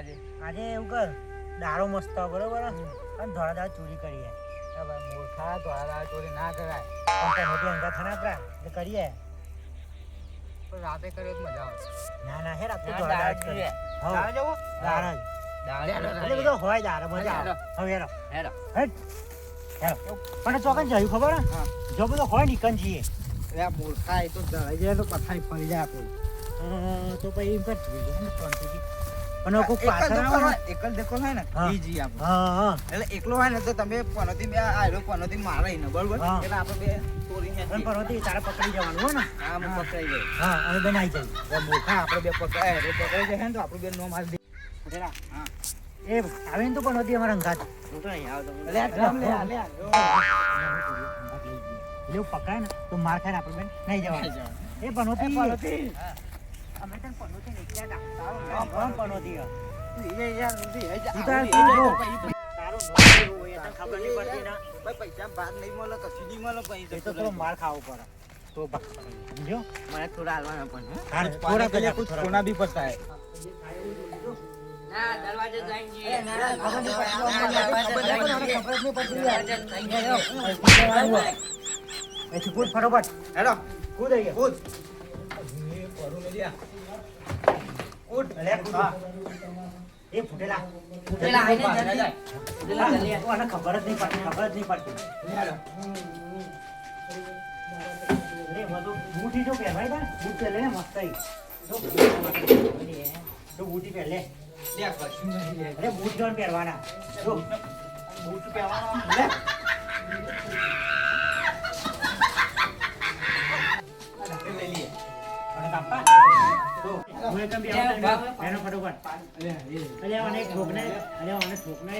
આજે. આજે એવું કર દારો મસ્ત બરોબર? અને ધોળા દાળ ચોરી કરીએ મૂર્ખા ધોળા ચોરી ના કરાય. પણ મોટી અંગા થના કરા એટલે કરીએ પણ રાતે કર્યો તો મજા આવે ના ના હે રાતે ધોળા દાળ કરીએ દાળ જવું? દાળ દાળ બધો હોય દાળ મજા આવે. હવે હેરો હેડો. હેરો પણ ચોકન જયું ખબર? જો બધો હોય નીકન જઈએ આ મૂર્ખા એ તો જાય તો પથારી ફરી જાય આપણું. તો પછી એમ કર. જોઈ લે ને શાંતિથી. પણ કોઈ એક જ પાછળ આવે હોય, ને એક હોય ને હા. આપણે. હા હા એટલે એકલો હોય ને તો તમે પનોતી બે આયરો પનોતી મારે ને બરોબર એટલે આપણે બે પણ ખેંચીએ. તારે પકડી જવાનું ને હા, પકડાઈ જાય હા આપણે બે પકડાય એટલે પકડાઈ જાય ને તો આપણું બે નો માલ દે હા. એ આવે ને તો પણ હતી અમારા અંગાત હું તો નહીં આવતો લે ડ્રમ લે આ, લે આ. એટલે એવું પકડાય ને તો માર ખાય ને આપણે બેન નહીં જવાનું એ પનોતી પનોતી. અમે તને પનોતી માર ખાવો પડે. તો સમજો મને થોડા હાલવાના પણ થોડા કદાચ સોના બી પડતા હે ના દરવાજે જઈએ ના ફૂટેલા ફૂટેલા ખબર જ નહીં પડતી ખબર જ નહીં પડતી લે. જો પહેરાય ને બૂટ મસ્ત આવી જો બૂટી પહેરે અરે પહેરવાના જો બૂટ પહેરવાના હું એકમ બે એનો ફટોફટ. અરે મને ઠોકને અરે મને ઠોકને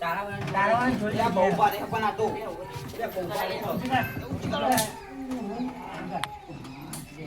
તારા બહુ પાડે પણ આ તો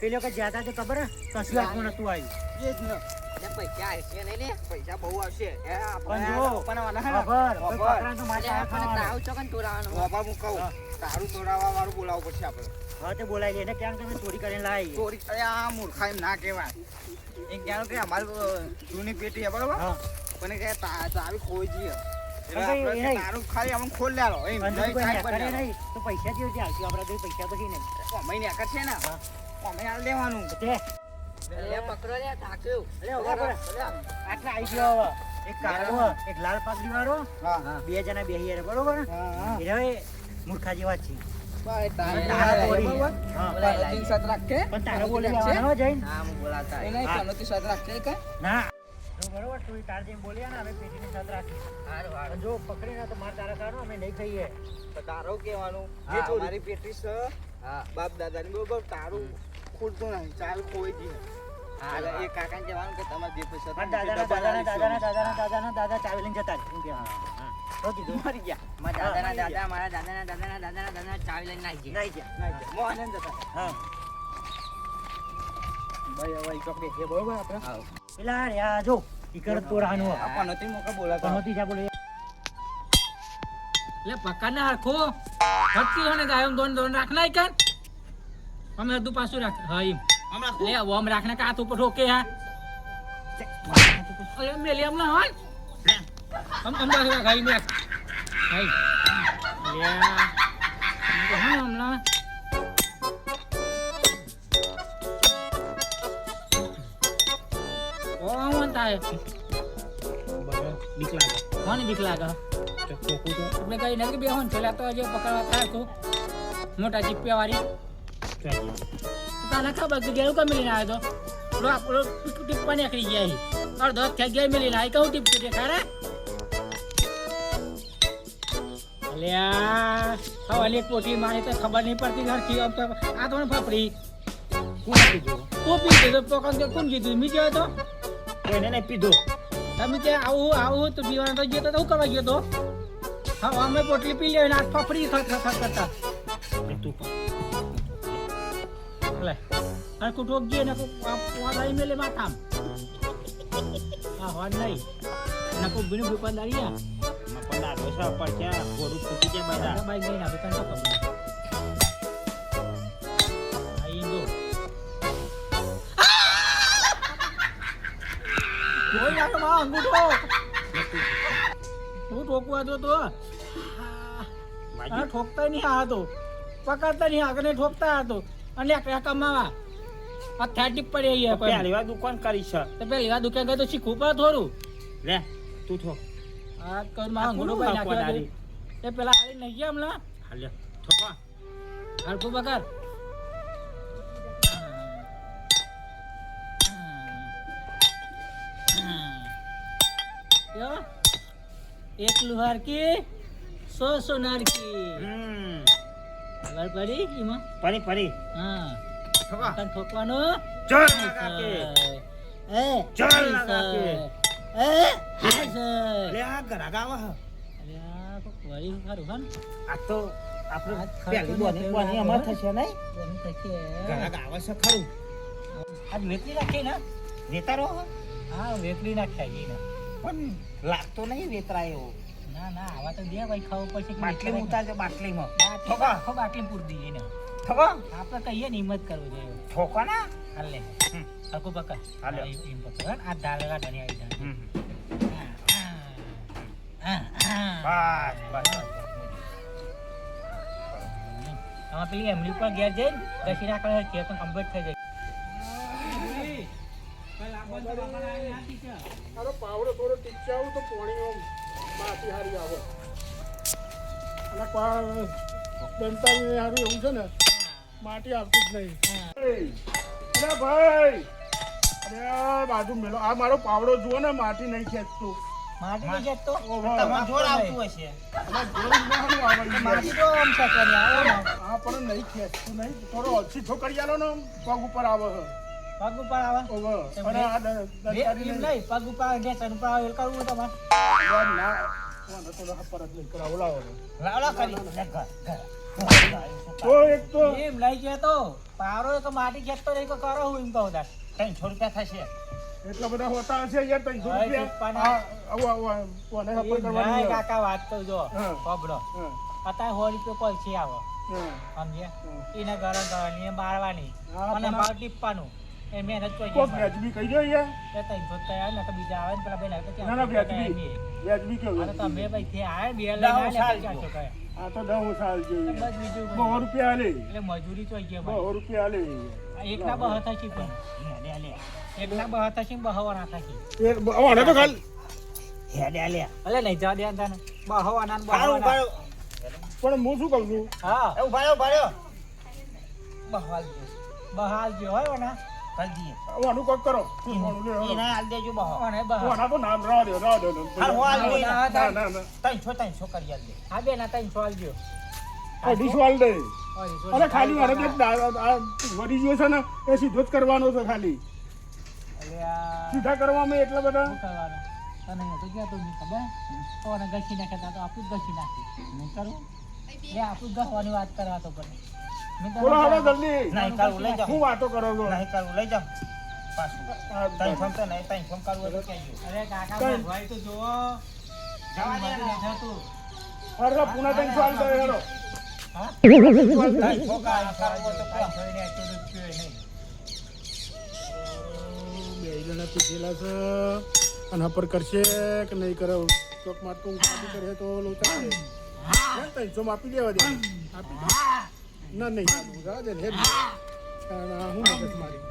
પેલો હે હું વાળું બોલાવવું પડશે આપણે હવે તે બોલાવી લે. એને ક્યાં તમે ચોરી કરીને લાવી ચોરી આ મૂર્ખા એમ ના કહેવાય એ કહેવાનું કે અમારી જૂની પેટી બરાબર હા પણ કે તા- ચાવી ખોઈ જઈએ બે જણા બે બરોબર? મૂર્ખા જેવા છે. તારે બોલી જઈને ના. જો બરોબર તું તાર જેમ બોલ્યા ને અમે પેટીની સાથ રાખી. જો પકડી ના તો માર તારા કાઢો અમે નહીં ખાઈએ. તો તારો કહેવાનું. જે. અમારી પેટી છે બાપ દાદાની બરોબર? તારું ખુલતું નહીં ચાલ ખોઈ જઈએ એ કાકાને કહેવાનું કે તમારે જે પૈસા મારા ને દાદાના લીધો. દાદાના દાદાના દાદાના દાદા ચાવી લઈને જતા. એમ કે હા. હા. તો કીધું. મરી ગયા. મારા દાદાના દાદા, મારા દાદાના દાદાના દાદાના દાદાના ચાવી લઈને નાહી ગયા. નહીં ગયા મો આનંદ હતા. હા. ભાઈ હવે ચોકડી છે બરોબર આપણે. પેલા રે આ જો ઈકર તોડાનું આ પનોતી મોકા બોલાતા પનોતી જા બોલે લે પકડને હરખો હટકી હોને ગાયમ દોન દોન રાખના ઈકન અમે પાછું રાખ હા એમ લે ઓમ રાખને કાત ઉપર ઠોકે હા અરે મેલી એમ ના હોય આમ આમ રાખ રાખ હાઈ હાઈ લે થાય બીક લાગે. કોને બીક લાગે. આપણે કઈ નથી બે હોન પેલા તો હજી પકડવા થાય કો મોટા ચીપિયા વાળી. તને ખબર કે ગેરું કમી લઈને આવ્યો તો? પેલો આપણો ટીપ્પા નીકળી ગયા અડધો થઈ ગયા મેલીને આવી. કહું ટીપ છે ખરા? અલ્યા હવાની એક પોટલી મારી તો ખબર નહીં પડતી ઘરથી આમ તો આ તો ફાફડી. કોણ કીધું? તું પી દીધો પોકન કે કોણ કીધું? મી ગયો તો? કોઈને ને પીધું. તમે કે આવું આવું તો પીવાનું તો ગયો તો હું કરવા ગયો તો? હા અમે પોટલી પી લેવાની આ ફાફડી ખત ખત કરતા તું. લે અને કુટો ગયો ને વાલાઈ મેલે માથામ. હા હોડ નહીં. ના કો બિન દુકાનદારી આ એમાં રોસા પર ક્યાં? ગોળું ફૂટી જાય બધા. બાઈ ગઈ ના દુકાન તો ખબર. કોઈ માં અંગૂઠો. હું ઠોકવા દો તો હા. ઠોકતા નહીં આ તો. પકડતા નહીં આગળ ઠોકતા હતો અને કમાવા? આ થેટિક પડી અહીંયા પહેલી વાર દુકાન કરી છે. તો પહેલી વાર દુકાન કરી તો શીખવું પડે થોડું. લે તું થો આ કરમાં અંગૂઠો ભાઈ નાખ્યો એ પેલા આલી નહીં ગયા હમણાં. હા લે થોપા ખૂબ બકર એક લુહાર કી સો સોનાર કી ખબર પડી એમાં? પડી પડી. હા. તને ઠોકવાનો? ચાલ કાકે એ ચાલ હા, કાકે. એ હા, સર. લે આ ગરાગ આવે હે. અરે આ તો વળી ખરું હન આ તો આપણે પહેલી બોની બોની અમાર થશે નહીં? બોની થશે. ગરાગ આવે છે ખરું. આજ વેચી નાખી ને? વેતારો હે? વેચી નાખ્યા ઈ ને. પણ લાગતો નહીં વેતરાય. એવો ના ના આવા તો દે ભાઈ ખાવ પછી બાટલી ઉતારજો બાટલીમાં. બાટલી ઠોકા. ખો બાટલી પૂર દઈએ ને ઠોકા. આપણે કહીએ ને હિંમત કરવું જોઈએ. ઠોકા ના? હાલ. લે પકડ. હાલે. એમ પકડ. આ ધારે ધણી આવી જાય. બસ બસ. આમાં પેલી એમની ઉપર ઘેર જઈને દશીરા કલર છે તો કમ્પ્લીટ થઈ જાય. ટીચે તો પોણી માટી હારી આવે. અને પા દંતાની હારું એવું છે ને માટી આવતી જ નહીં. અરે ભાઈ અરે બાજુ મેલો આ મારો પાવડો જુઓ ને માટી નહીં ખેંચતું. માટી નહીં ઓહો. તમારે જોર આવતું હશે. માટી તો આમ આવે ને. પણ નહીં ખેંચતું નહીં. થોડો ઓછી છોકરી આલો ને પગ ઉપર આવે. છે પગ ઉપર આવે. અને આ એમ નહીં. પગ ઉપર આવે ગેસ ઉપર આવે એલ કરવું તમારે ના ના તો ના પરત નહીં કરાવો લાવો લાવલા કરી ઘર તો એક તો એમ લઈ ગયા તો પારો તો માટી ખેંચતો રહી તો કરો હું એમ કહું તાર ત્રણસો રૂપિયા થશે. એટલા બધા હોતા હશે યાર ત્રણસો રૂપિયા. આવો આવું કોને ખબર કરવાની કાકા વાત તો જો પગડો હા, અત્યારે સો રૂપિયા આવો. આવે સમજ્યા? એને ગરમ કરવાની મારવાની. અને ભાવ ટીપવાનું. એ મહેનત કોઈ કોક વ્યાજબી કહી દો યાર એ ત્રણસો તૈયાર ને તો બીજા આવે ને પેલા બે લાગે ના ના વ્યાજબી વ્યાજબી કેવું અને તમે ભાઈ આવે બે લઈને તો કહે? આ તો દસ સાલ તો બસ બીજું બહુ રૂપિયા આલે. એટલે મજૂરી તો ગયા બહુ ભાઈ. રૂપિયા આલે. આ એકના બહ થશે પણ? લે લે એકના બહ થશે ને બહવાના થશે એ બ- તો ખાલી. લે લે લે અલે નહીં જવા દે તને બહવાના ને સારું પણ હું શું કહું છું? હા. એ ઊભા રહ્યો ઊભા રહ્યો બહાલ બહાલ જે હોય ને. કરી કોક કરો લે, દેજો બહો તો નામ રાહ દે રાહ દે હાલ હું હાલ દે ના ના કરી આલ દે હા બે અઢીસો આલ દે અરે ખાલી છે ને એ સીધો જ કરવાનો છે ખાલી સીધા કરવામાં એટલા બધા તને તો ક્યાં તો નહીં ખબર અને ઘસી તો આપણું જ ઘસી નાખી નહીં કરવું એ આપણું ગસવાની વાત કરવા તો પડે બોલો હવે જલ્દી. નહીં કરવું લઈ જાઓ હું વાતો કરો છો? નહીં કરવું લઈ જાઓ પાછું. તઈ ફોન તો નહીં ત્રણસો કરવું હોય તો કહેજો. અરે કાકા ભાઈ તો જુઓ. જવા દે ને. જતું. અરે પુના તઈ આલ દે હેડો હા? તો એટલું નહીં. બે જણા છે. અને પર કરશે કે નહીં કરે ચોકમાં કરે તો લોચા કરે ના, ત્રણસો માં આપી દેવા દે. આપી દે. ના નહીં આપું. હે હું મગજ મારી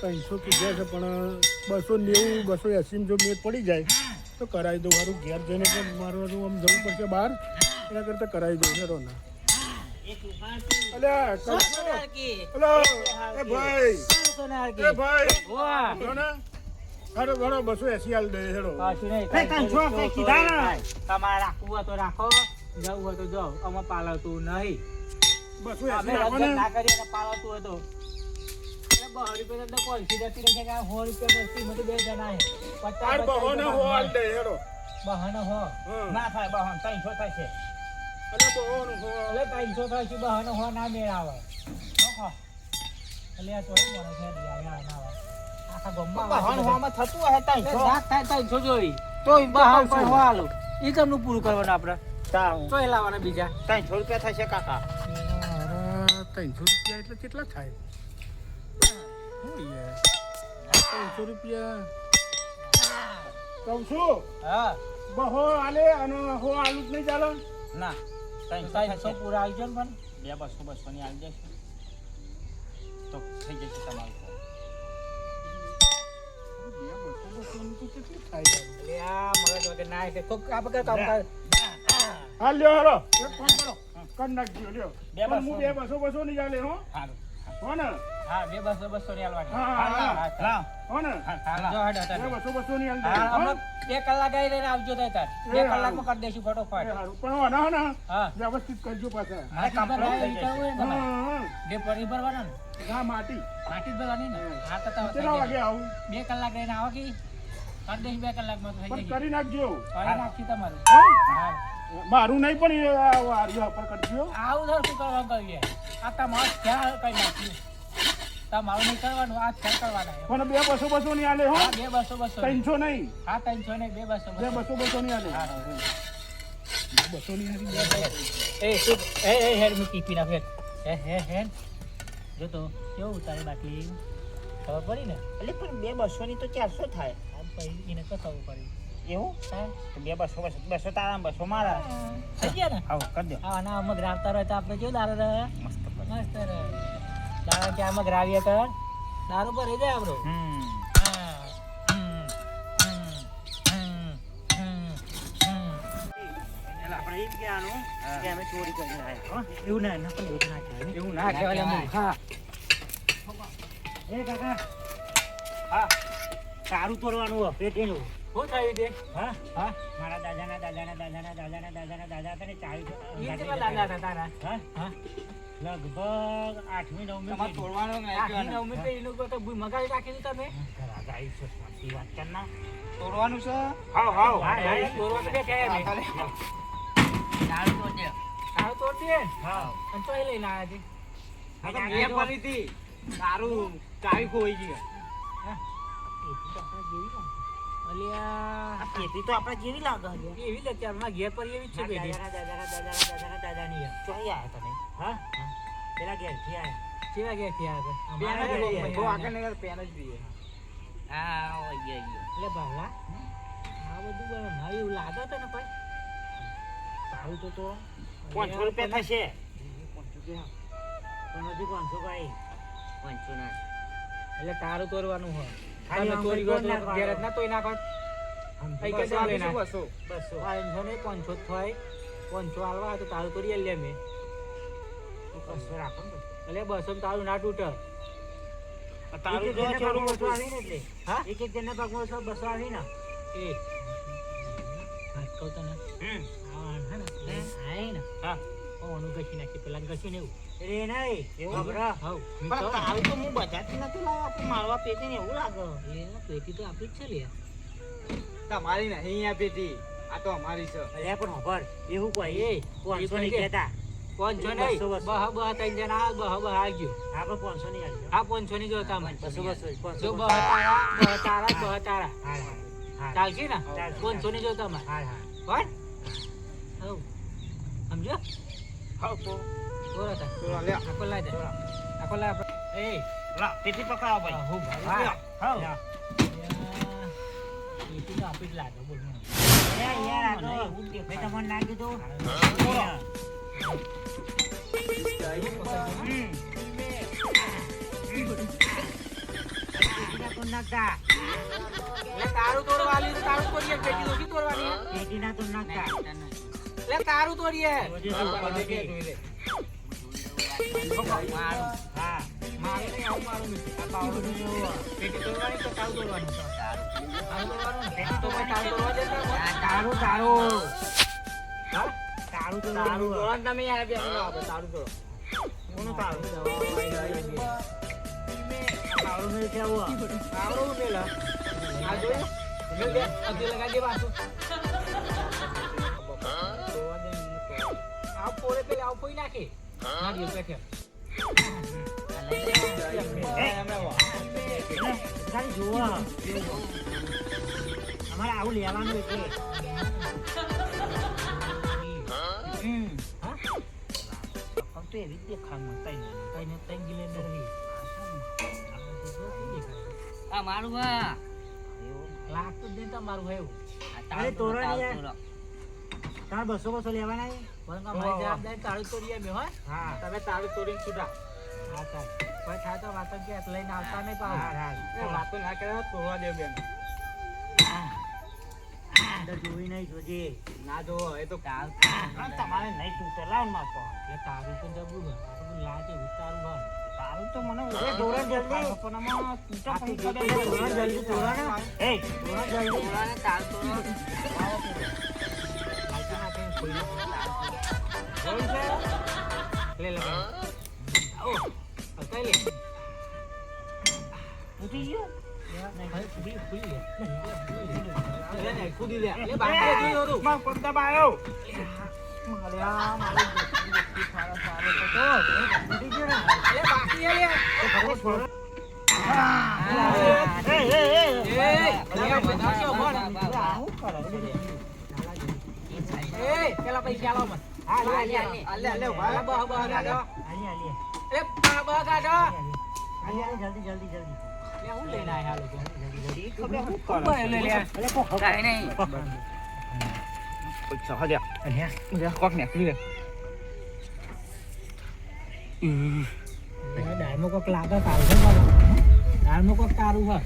ત્રણસો કીધા છે પણ બસો નેવું બસો એસી જો મેં પડી જાય તો કરાવી દઉં મારું ઘેર જઈને પણ મારું આમ જવું પડશે બહાર એના કરતાં કરાવી દઉં ના એ તુફાન અલ્યા સો કરશો? સોનારકી. અલા, એ ભાઈ સો સોનારકી. એ ભાઈ વાહ. ને હારો ઘણો બસો એસી દે હેરો પાછું નહીં. કઈ કાંઈ જો, કઈ કીધા ના. તમારે હોય તો રાખો જવું હોય તો જાઓ. આમાં પાલવતું નહીં. બસ ના. કરીએ અને પાલવતું હોય તો. બહાર રૂપિયા તો પોલિસી જતી રહેશે કે સો રૂપિયા બસથી મને બે જણા પચાસ તાર હો હાલ દે હેરો બહાનો હો. ના થાય બહન ત્રણસો થશે એટલે ત્રણસો થશે બહાનો હો ના મેળ આવે એટલે આ મને છે ને આવે. આખા ગામમાં હોમાં થતું હે ત્રણસો. થાય ત્રણસો જોઈ. તો બહન પણ હો આલું. ઈ કેમનું પૂરું કરવાનું આપણે? તારું ચોય લાવવાના બીજા. ત્રણસો રૂપિયા થશે કાકા. ત્રણસો રૂપિયા એટલે કેટલા થાય? ત્રણસો રૂપિયા. કહું છું હા. બહો આલે અને હો આલુ જ નહીં ચાલે. ના ત્રણસો પૂરા આવી જાય પણ. બે બસો બસો ની આવી જશે તો થઈ જશે તમારું. બે બસો તો કેટલું થાય? મગજ વગર ના એટલે આ કામ કર હા લ્યો હેરો એક કામ કરો. કર નાખજો લ્યો. બે બસ. હું બે બસો. બસો બસો ની ચાલે હો. હો ને. હા બે બસો બસો ની આલવાની હા, હા, ને. બે બસો બસો ની હા, બે કલાક આવી રહીને આવજો તાર તાર. બે. કલાકમાં કરી દેશું ફટોફટ. પણ હો ને હા વ્યવસ્થિત કરજો પાછા. હા થઈ. બે પરી ભરવાના ને? માટી. માટી ભરવાની ને? હા. તો તમે કેટલા વાગે આવું? બે કલાક રહીને આવો કે? કરી દઈશ બે કલાકમાં તો થઈ પણ જશે. કરી નાખજો. કરી નાખી તમારું. હો? મારું નહીં પણ એ પર કરજો આવું ધર શું કરવાનું કરીએ આ તમારો ખ્યાલ કઈ નાખ્યું તમારું નહીં કરવાનું આ ખ્યાલ કરવાના પણ બે બસો બસો ની આલે હો. બે બસો બસો ત્રણસો નહીં. હા ત્રણસો નહીં બે બસો બે બસો બસો ની આલે. હા, હા. બસો ની આલી. એ શું? એ એ હેડ હું ટીપી નાખે હે હે હે જો તો કેવું ઉતારે બાકી? ખબર પડી ને? એટલે પણ બે બસો ની તો ચારસો થાય. એને તો ખબર પડી. એવું? તો બે બસો બસો બસો તારા બસો મારા. થઈ ગયા ને? આવો કરી દો. આ આના આમાં ગ્રાવતા રહે તો આપણે કેવું દારૂ રહે. મસ્ત મસ્ત રહે. દારૂ કે આમાં ગ્રાવીએ તો? દારૂ પર રહી જાય આપણો. હમ. હમ હમ હમ હમ હમ એટલે આપણે એ કહેવાનું કે અમે ચોરી કરીને આવ્યા હો? એવું ના ના એવું ના કહેવાય એવું ના હા હા સારું તોડવાનું પેટીનું. શું થયું તે હા? હા? મારા દાદાના દાદાના દાદાના દાદાના દાદાના દાદા હતા ને ચાવી કેટલા દાદા હતા તારા? હા? હા? લગભગ આઠમી નવમી તમારે. તોડવાનો ને નવમી પેઢીનું કોઈ તો મગાવી રાખેલી તમે? ઘરા શાંતિ વાત કર ના. તોડવાનું છે? હાવ, હાવ, હા, તો તો દે. તોડ દે. અને લઈને આવ્યા છે. મેં હતી. ચાવી ખોઈ ગઈ તો આપણા જેવી. અલ્યા, પેટી તો આપણા જેવી લાગે છે. એવી જ અત્યારે ઘેર પર એવી છે પેટી. દાદાના દાદાના દાદાના દાદાના દાદાની ચોઈ આયા તમે? હા? પેલા ઘેરથી આયા. આવ્યા છે? પેન અમારા જ ઘેરથી લઈએ. બહુ આવ્યા આગળ નહીં પેન જ લઈએ હા, ઓ, ગયો, ગયો. એટલે ભાવલા, આ બધું બરાબર. મારે એવું લાગે છે ને ભાઈ. સારું તો તો પાંચસો રૂપિયા થશે પણ હજુ પાંચસો ભાઈ પાંચસો ના. એટલે તારું તોરવાનું હોય તમે તો. ના તોડી નાખો કઈ કે બસો ચાલે ના. બસો બસો પાંચસો ને પાંચસો થાય. પાંચસો હાલવા તો તારું તોડી આલીએ અમે બસો રાખો એટલે બસો તારું ના તૂટે. તારું જો ચોરું બસો આવી ને એટલે. હા? એક એક જણના ભાગમાં બસો બસો આવી ને એ. કહું તને હમ. આ હે ને. એ આય ને. હા. ઓનું ઘસી નાખી પેલા ઘસી ને એવું. રે નહીં એવું ખબર હવ પણ તારું તો હું નથી લાવ્યો મારવા પેટે ને એવું લાગે. એ પેટી તો આપણી જ છે લે તમારી નહીં અહીંયા પેટી આ તો અમારી છે. અલ્યા પણ ખબર એવું કોઈ? એ, પાંચસો નહીં કહેતા. પાંચસો નહીં. બહ બહ ત્રણ જણા બહ બહ આ ગયો. આપણે પાંચસો નહીં આવી હા પાંચસો ની જો તમે બસો બસો જો. બહ તારા બહ તારા બહ તારા. ચાલશે ને? પાંચસો ની જો તમે હાલ હાલ કોણ હવ. સમજો તો બોલો તા તો લે આખો લાય દે આખો લાય આપણે એ લા પેટી પકડાવો ભાઈ હું ભાઈ હા યા. પેટી તો આપણી જ લાગે બોલ મને. યાર આ તો મેં તમને ના કીધું હમ. નાખતા તારું તોડવા તારું તોડીએ પેટી ઓછી તોડવાની હે. પેટીના તો નાખતા લે તારું તોડીએ છે. મારું હા મારે નહીં આવું મારું નથી આ પાવડો તો પેટી તો પેટી તો તો નહીં આવું પોઈ નાખે. જુઓ અમારે આવું લેવાનું એટલે હમ. હા? આમ તો એવી જ દેખાય તઈ તઈને તઈ ગિલેન્ડર આ મારું લાગતું જ નહીં તમારું એવું. અરે તોરણ તારું તાર બસો બસો લેવાના પણ તમે તારું તોડીને છૂટા. હા ચાલ. કોઈ થાય તો વાતો કે લઈને આવતા નહીં હા વાતો ના કરે તોડવા દે બેન. જોઈ નહીં જોજે. ના જો એ તો તારું તમારે નહીં તૂટે. લાવ ને મારતો એટલે તારું તો જબરું લાગે વિચારું તારું તો મને ઓળે ધોરણ જલ્દી. પણ આમાં તૂટે પણ ધોરણ જલ્દી ધોરણ એ ધોરણ જલ્દી. તોરણ ને તારું તોરણ. ખુદી લે લે ને ખુદી લે લે બાકી એ પેલા પૈસા લાવ મને. હા લે લે લે. લે ભાઈ બહ બહ કાઢો આલી આલી એ બહ બહ કાઢો આલી આલી જલ્દી જલ્દી જલ્દી. લે હું લઈને આયા લોકો જલ્દી ખબર શું લે લે અલે કો કાંઈ નહીં. પૈસા અલ્યા કોક નીકળી લે. દાળમાં કોક લાગે તારું છે દાળમાં કોક તારું છે.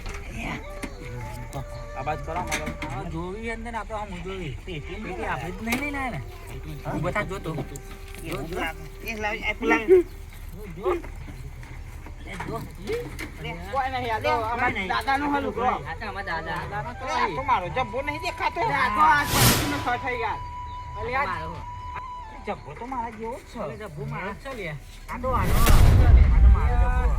આ બાદ કરો. મારો જોવી અંદર ને આપણે આમ જોવી પેટી પેટી આપણે જ નહીં લઈને ને હું બધા જોતો લાવ જો હાલ દાદા. મારો જબ્બો નહીં દેખાતો. થઈ ગયા. મારું. જબ્બો તો મારા જેવો જ છે. જબ્બુ મારે જ છે લે આ તો આનો આનો મારો જબ્બો.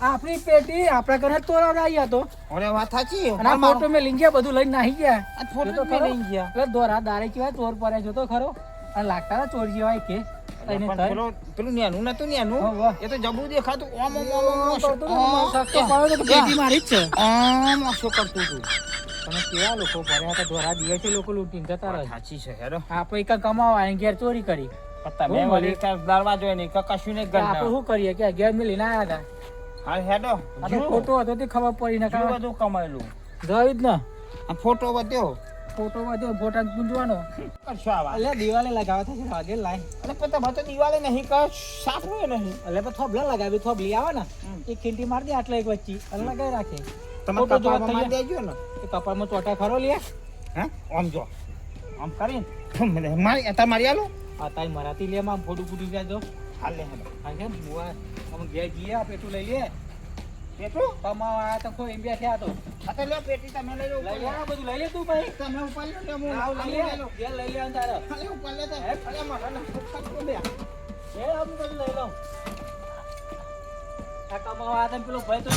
આપણી પેટી આપણા ઘરે તોડાવડાવી હતો અરે વાત સાચી અને આ ફોટો મેં લઈ ગયા બધું લઈને નાહી ગયા. આ ફોટો તો મેં લઈ ગયા. એટલે દોરા દારે કેવા ચોર પડે તો ખરો. અને લાગતા ના ચોર જેવાય કે. પેલો નેનું નતું નેનું. એ તો જબરું દેખાતું. ઓમ ઓમ ઓમ ઓમ હતું ને, કે મારી જ છે. કરતું હતું તમે કેવા લોકો હતા? લૂંટીને જતા રહે સાચી છે હેરો આપણે કમાવા આવીને ઘેર ચોરી કરી. તમે વળી? દરવાજો નહીં કે કશું નહીં આપણે શું કરીએ? કે ઘેર મેં લઈને આવ્યા હતા. હા હેડો. આ તો ફોટો હતો તે ખબર પડી ને બધું કમાયેલું. જોયું જ ને. આ ફોટો વધ્યો ફોટો વાજો ફોટા ગુંજવાનો. કરશો આવા એટલે દિવાલે લગાવવા થશે વાગે લાઈ એટલે તમારે તો દિવાળી નહીં કર સાફરું નહીં? એટલે પછી થોભલા લગાવી થોભલી આવે ને એ ખીંટી મારી દે આટલા એક વચ્ચે. અને લગાવી રાખે. તમે કપાળમાં મારી દેજો ને. એ કપાળમાં ચોટા ખરો લે હે? આમ જો. આમ કરીને. મારી અત્યારે મારી આલો? આ તારી મરાતી લે માં ફોટો ફૂટી જાય તો. હાલે હેડો હા કે બુઆ અમે ઘેર જઈએ આ પેટું લઈ લે. પેટું કમાવા આયા તો કોઈ એમ થયા તો. આ તો પેટી તમે લઈ લો લઈ આ બધું લઈ લે તું ભાઈ. તમે લે હું લઈ લે. લઈ લઈ લે અંદર ખાલી ઉપર લે તો? અરે મારા ના ફટકો બે. એ અમે બધું લઈ લો આ કમાવા આયા તો પેલો ભાઈ તો